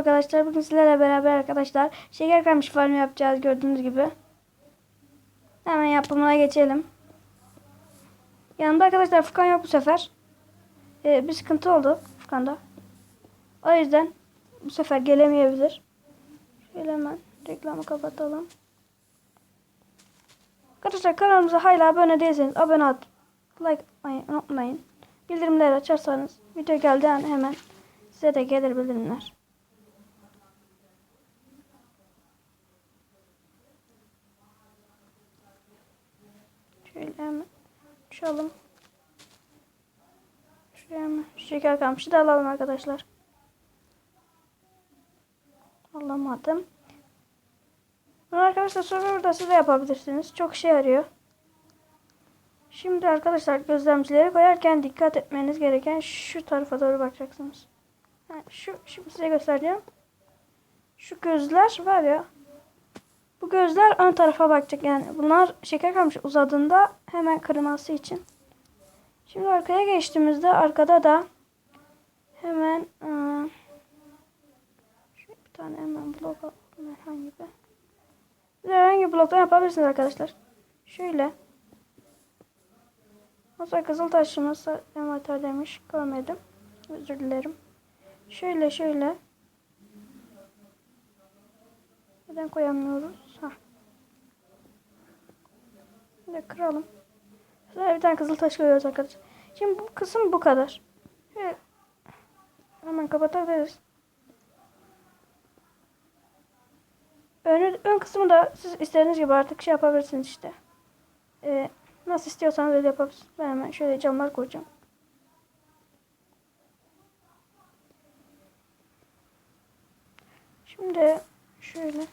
arkadaşlar. Bugün sizlerle beraber arkadaşlar şeker kamış farmı yapacağız gördüğünüz gibi. Hemen yapımına geçelim. Yanımda arkadaşlar Furkan yok bu sefer. Ee, bir sıkıntı oldu Furkan'da. O yüzden bu sefer gelemeyebilir. Şöyle hemen reklamı kapatalım. Arkadaşlar kanalımıza hala abone değilseniz abone at. Like unutmayın. Bildirimleri açarsanız video geldiği an hemen size de gelir bildirimler. Şöyle hemen uçalım. Şuraya hemen şeker kamışı da alalım arkadaşlar. Alamadım. Bunu arkadaşlar burada siz de yapabilirsiniz. Çok şey yarıyor. Şimdi arkadaşlar gözlemcileri koyarken dikkat etmeniz gereken şu tarafa doğru bakacaksınız. Yani şu şimdi size göstereceğim. Şu gözler var ya. Bu gözler ön tarafa bakacak yani. Bunlar şeker kalmış uzadığında hemen kırması için. Şimdi arkaya geçtiğimizde arkada da hemen ıı, bir tane hemen blok alalım herhangi bir. Siz herhangi bloktan yapabilirsiniz arkadaşlar. Şöyle. Masa kızıl taşımız envanter demiş. Görmedim. Özür dilerim. Şöyle şöyle. Neden koyamıyoruz? Şimdi kıralım. Şöyle bir tane kızıl taş koyuyoruz arkadaşlar. Şimdi bu kısım bu kadar. Şöyle hemen kapatabiliriz. Önü, ön kısmı da siz istediğiniz gibi artık şey yapabilirsiniz işte. Ee, nasıl istiyorsanız öyle yapabilirsiniz. Ben hemen şöyle camlar koyacağım. Şimdi şöyle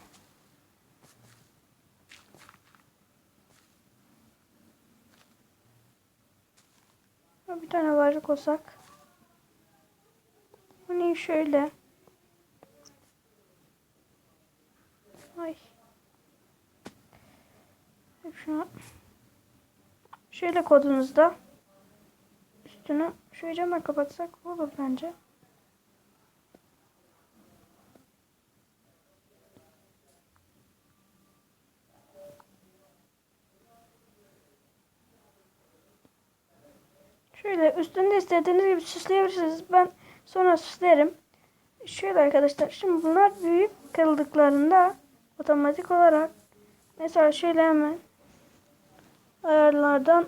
bir tane varlık olsak. Hani şöyle. Ay. Şuna. Şöyle kodunuzda üstünü şöyle camla kapatsak olur bence. Şöyle üstünde istediğiniz gibi süsleyebilirsiniz. Ben sonra süslerim. Şöyle arkadaşlar. Şimdi bunlar büyük kırıldıklarında otomatik olarak mesela şöyle hemen ayarlardan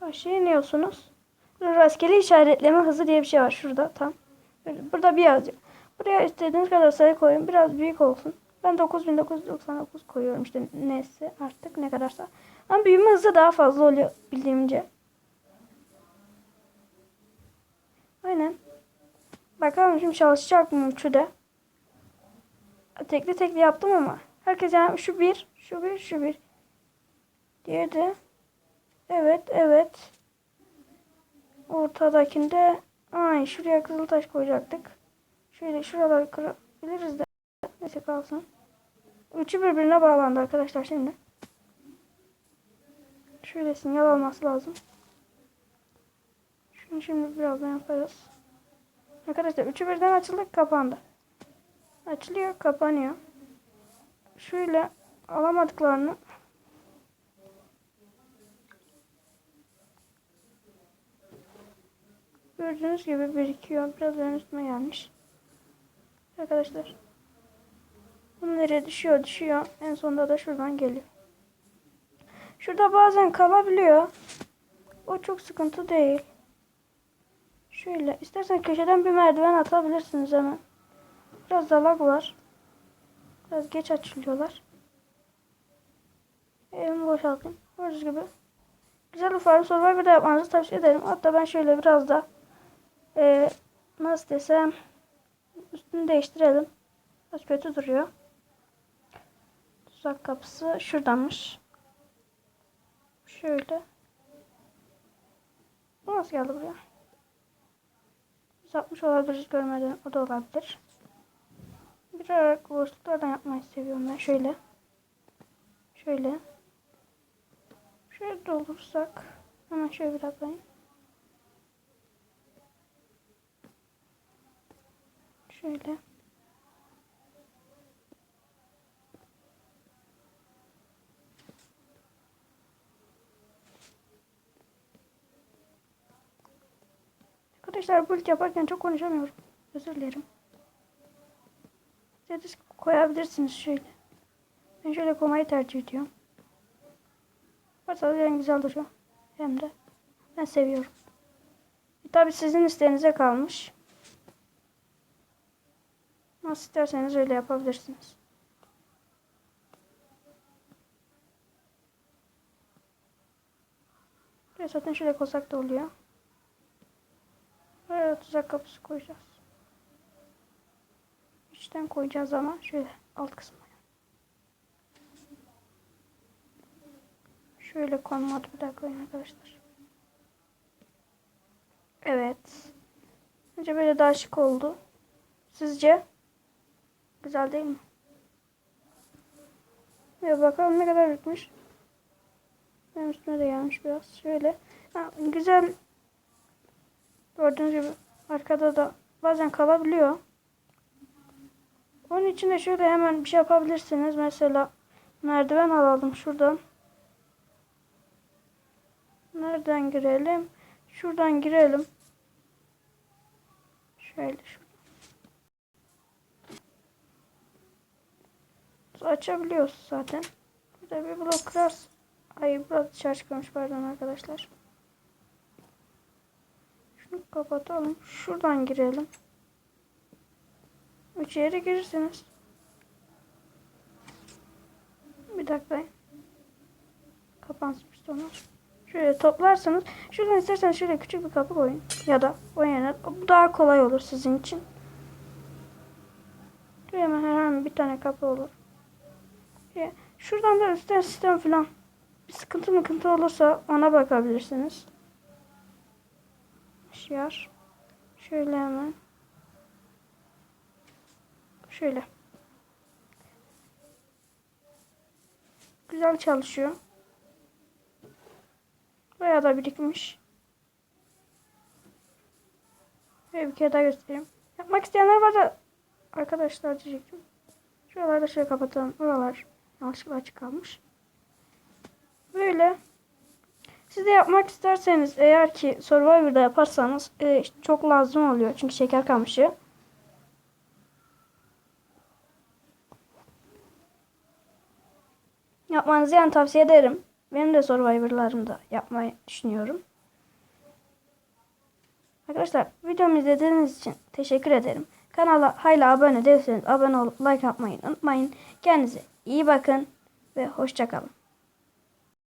aşağı iniyorsunuz. Burada rastgele işaretleme hızı diye bir şey var şurada tam. Burada bir yazıyor. Buraya istediğiniz kadar sayı koyun. Biraz büyük olsun. Ben 9999 koyuyorum işte neyse artık ne kadarsa. Ama büyüme hızı daha fazla oluyor bildiğimce. Aynen. Bakalım şimdi çalışacak mı üçü Tekli tekli yaptım ama. Herkes yani şu bir, şu bir, şu bir. De. Evet, evet. Ortadakinde ay şuraya kızıl taş koyacaktık. Şöyle şuraları kırabiliriz de. Neyse kalsın. Üçü birbirine bağlandı arkadaşlar şimdi. Şöyle sinyal alması lazım. Şunu şimdi birazdan yaparız. Arkadaşlar üçü birden açıldı kapandı. Açılıyor kapanıyor. Şöyle alamadıklarını Gördüğünüz gibi birikiyor. Biraz benim üstüme gelmiş. Arkadaşlar. Bu nereye düşüyor düşüyor. En sonunda da şuradan geliyor. Şurada bazen kalabiliyor. O çok sıkıntı değil. Şöyle istersen köşeden bir merdiven atabilirsiniz hemen. Biraz da lag var. Biraz geç açılıyorlar. Evimi boşaltayım. Gördüğünüz gibi. Güzel bir farm survivor'da yapmanızı tavsiye ederim. Hatta ben şöyle biraz da e, nasıl desem üstünü değiştirelim. Biraz kötü duruyor. Tuzak kapısı şuradanmış. Şöyle. Bu nasıl geldi buraya? 160 olabilir görmeden o da olabilir. Bir aralık boşluklardan yapmayı seviyorum ben. Şöyle. Şöyle. Şöyle doldursak. Hemen şöyle bir atlayayım. Şöyle. Arkadaşlar build yaparken çok konuşamıyorum. Özür dilerim. Siz koyabilirsiniz şöyle. Ben şöyle koymayı tercih ediyorum. Varsa en güzel duruyor. Hem de ben seviyorum. E, Tabi sizin isteğinize kalmış. Nasıl isterseniz öyle yapabilirsiniz. Buraya zaten şöyle koysak da oluyor. Tuzak kapısı koyacağız. İçten koyacağız ama şöyle alt kısmına. Şöyle konmadı bir dakika arkadaşlar. Evet. Bence böyle daha şık oldu. Sizce? Güzel değil mi? Ve bakalım ne kadar bitmiş. Benim üstüme de gelmiş biraz. Şöyle. Ha, güzel. Gördüğünüz gibi arkada da bazen kalabiliyor. Onun için de şöyle hemen bir şey yapabilirsiniz. Mesela merdiven alalım şuradan. Nereden girelim? Şuradan girelim. Şöyle şuradan. Açabiliyoruz zaten. Burada bir blok kırarsın. Ay burada dışarı pardon arkadaşlar. Şunu kapatalım. Şuradan girelim. İçeri girirsiniz. Bir dakika. Kapansın pistonlar. Şöyle toplarsanız. Şuradan isterseniz şöyle küçük bir kapı koyun. Ya da o yerine. Bu daha kolay olur sizin için. Şuraya herhangi bir tane kapı olur. Şuradan da üstten sistem falan. Bir sıkıntı mıkıntı olursa ona bakabilirsiniz. Şiar. Şöyle hemen. Şöyle. Güzel çalışıyor. Bayağı da birikmiş. Ve bir kere daha göstereyim. Yapmak isteyenler varsa arkadaşlar diyecektim. Şuraları da şöyle kapatalım. Buralar yanlışlıkla açık kalmış. Böyle. Siz de yapmak isterseniz eğer ki Survivor'da yaparsanız e, çok lazım oluyor. Çünkü şeker kamışı. Yapmanızı yani tavsiye ederim. Benim de Survivor'larımda yapmayı düşünüyorum. Arkadaşlar videomu izlediğiniz için teşekkür ederim. Kanala hala abone değilseniz abone olup like yapmayı unutmayın. Kendinize iyi bakın ve hoşçakalın.